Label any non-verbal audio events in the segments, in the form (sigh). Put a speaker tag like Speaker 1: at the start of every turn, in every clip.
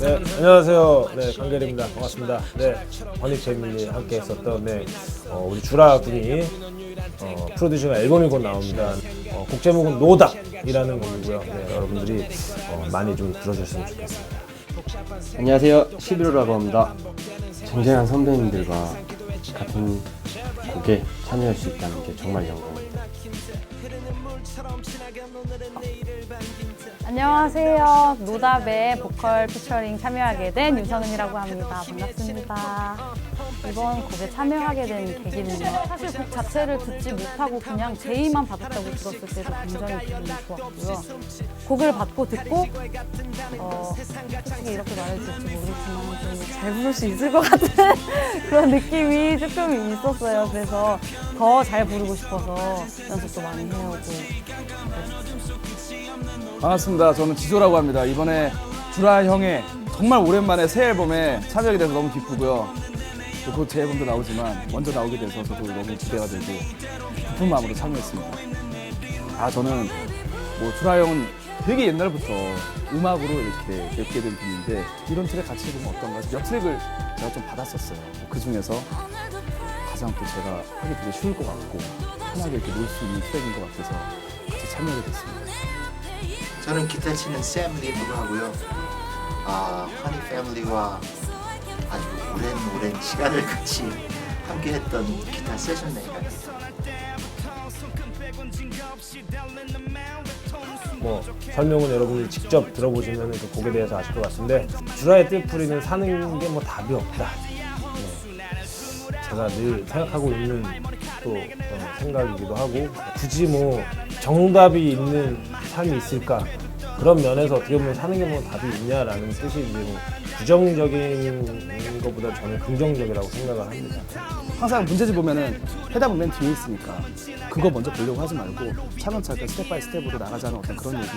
Speaker 1: 네, 안녕하세요. 네, 강결입니다. 반갑습니다. 네, 허니 패밀리 함께 했었던 네, 어, 우리 주라 군이 어, 프로듀싱 앨범이 곧 나옵니다. 어, 곡 제목은 노답이라는 곡이고요. 네, 여러분들이 어, 많이 좀 들어주셨으면 좋겠습니다.
Speaker 2: 안녕하세요. 11호라고 합니다. 쟁쟁한 선배님들과 같은 곡에 참여할 수 있다는 게 정말 영광입니다.
Speaker 3: 안녕하세요. 노답의 보컬 피처링 참여하게 된 유선은이라고 합니다. 반갑습니다. 이번 곡에 참여하게 된 계기는요. 사실 곡 자체를 듣지 못하고 그냥 제의만 받았다고 들었을 때도 굉장히 기분이 좋았고요. 곡을 받고 듣고 어, 솔직히 이렇게 말해도 될지 모르겠지만 좀 잘 부를 수 있을 것 같은 (laughs) 그런 느낌이 조금 있었어요. 그래서 더 잘 부르고 싶어서 연습도 많이 해오고
Speaker 4: 반갑습니다. 저는 지조라고 합니다. 이번에 주라 형의 정말 오랜만에 새 앨범에 참여하게 돼서 너무 기쁘고요. 또 곧 제 앨범도 나오지만 먼저 나오게 돼서 저도 너무 기대가 되고 기쁜 마음으로 참여했습니다. 아 저는 뭐 주라 형은 되게 옛날부터 음악으로 이렇게 뵙게 된 분인데 이런 트랙 같이 해보면 어떤가 몇 트랙을 제가 좀 받았었어요. 그 중에서 가장 또 제가 하기 되게 쉬울 것 같고 편하게 이렇게 놀 수 있는 트랙인 것 같아서 같이 참여하게 됐습니다.
Speaker 5: 저는 기타 치는 샘 리브로 하고요. 아, 허니 패밀리와 아주 오랜 오랜 시간을 같이 함께 했던 기타 세션 메이커입니다.
Speaker 1: 뭐 설명은 여러분이 직접 들어보시면 그 곡에 대해서 아실 것 같은데 주라의 뜰풀이는 사는 게 뭐 답이 없다. 네. 제가 늘 생각하고 있는 또 어, 생각이기도 하고 굳이 뭐 정답이 있는 삶이 있을까? 그런 면에서 어떻게 보면 사는 게 뭐 답이 있냐라는 뜻이 이제 뭐 부정적인 것보다 저는 긍정적이라고 생각을 합니다.
Speaker 4: 항상 문제집 보면은 해답은 맨 뒤에 있으니까 그거 먼저 보려고 하지 말고 차근차근 스텝 바이 스텝으로 나가자는 어떤 그런 얘기.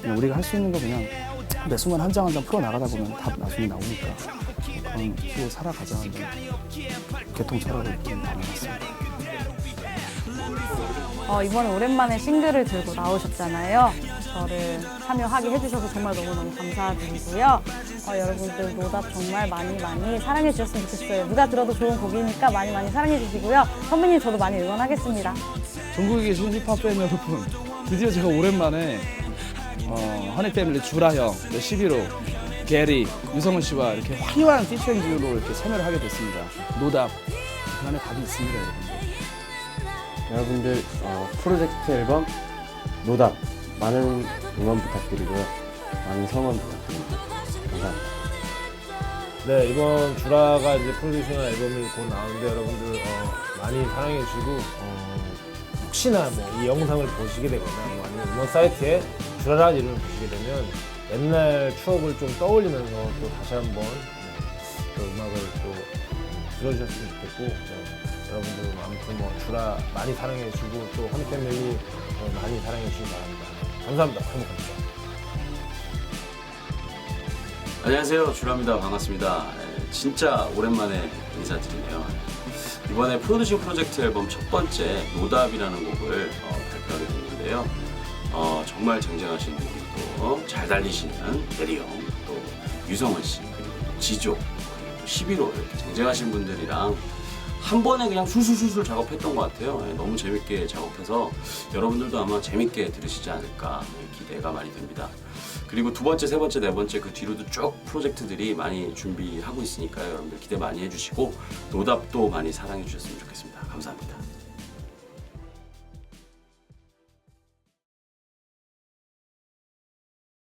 Speaker 4: 그냥 (laughs) 우리가 할 수 있는 거 그냥 매 순간 한 장 한 장 풀어 나가다 보면 답 나중에 나오니까 그런 식으로 살아가자는 교통철학을 좀 담아놨습니다.
Speaker 3: 어, 이번에 오랜만에 싱글을 들고 나오셨잖아요. 저를 참여하게 해주셔서 정말 너무너무 감사드리고요. 어, 여러분들 노답 정말 많이 많이 사랑해 주셨으면 좋겠어요. 누가 들어도 좋은 곡이니까 많이 많이 사랑해 주시고요. 선배님 저도 많이 응원하겠습니다.
Speaker 4: 전국에 계신 힙합 팬 여러분 드디어 제가 오랜만에 어, 허니 패밀리 주라 형, 11호, 게리, 유성은 씨와 이렇게 화려한 피처링 듀오로 이렇게 참여를 하게 됐습니다. 노답 그 안에 답이 있습니다, 여러분들.
Speaker 2: 여러분들 어, 프로젝트 앨범 노답 많은 응원 부탁드리고요. 많은 성원 부탁드립니다. 감사합니다.
Speaker 1: 네 이번 주라가 이제 프로듀싱한 앨범이 곧 나오는데 여러분들 어, 많이 사랑해 주시고 어, 혹시나 뭐 이 영상을 보시게 되거나 뭐 아니면 음원 사이트에 주라라는 이름을 보시게 되면 옛날 추억을 좀 떠올리면서 또 다시 한번 네, 또 음악을 또 들어주셨으면 좋겠고 네, 여러분들 아무튼 뭐 주라 많이 사랑해 주시고 또 허니 패밀리 어, 많이 사랑해 주시기 바랍니다. 감사합니다. 행복합니다.
Speaker 6: 안녕하세요. 주라입니다. 반갑습니다. 예, 진짜 오랜만에 인사드리네요. 이번에 프로듀싱 프로젝트 앨범 첫 번째 노답이라는 곡을 어, 발표하게 됐는데요. 어, 정말 쟁쟁하신 분이 또 잘 달리시는 대리 형, 또 유성원 씨, 그리고 또 지조, 그리고 또 11호 이렇게 쟁쟁하신 분들이랑 한 번에 그냥 술술술술 작업했던 것 같아요. 예, 너무 재밌게 작업해서 여러분들도 아마 재밌게 들으시지 않을까 예, 기대가 많이 됩니다. 그리고 두 번째, 세 번째, 네 번째 그 뒤로도 쭉 프로젝트들이 많이 준비하고 있으니까요. 여러분들 기대 많이 해주시고 노답도 많이 사랑해 주셨으면 좋겠습니다. 감사합니다.